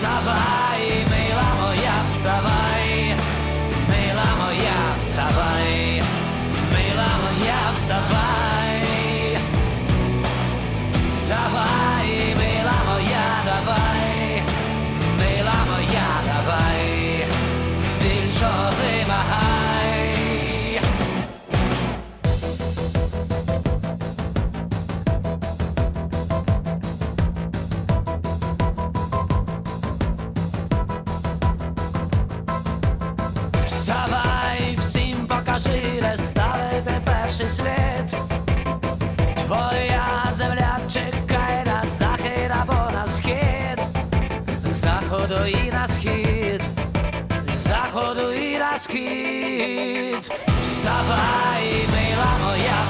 Вставай, мила моя, вставай. на вставай, мила моя.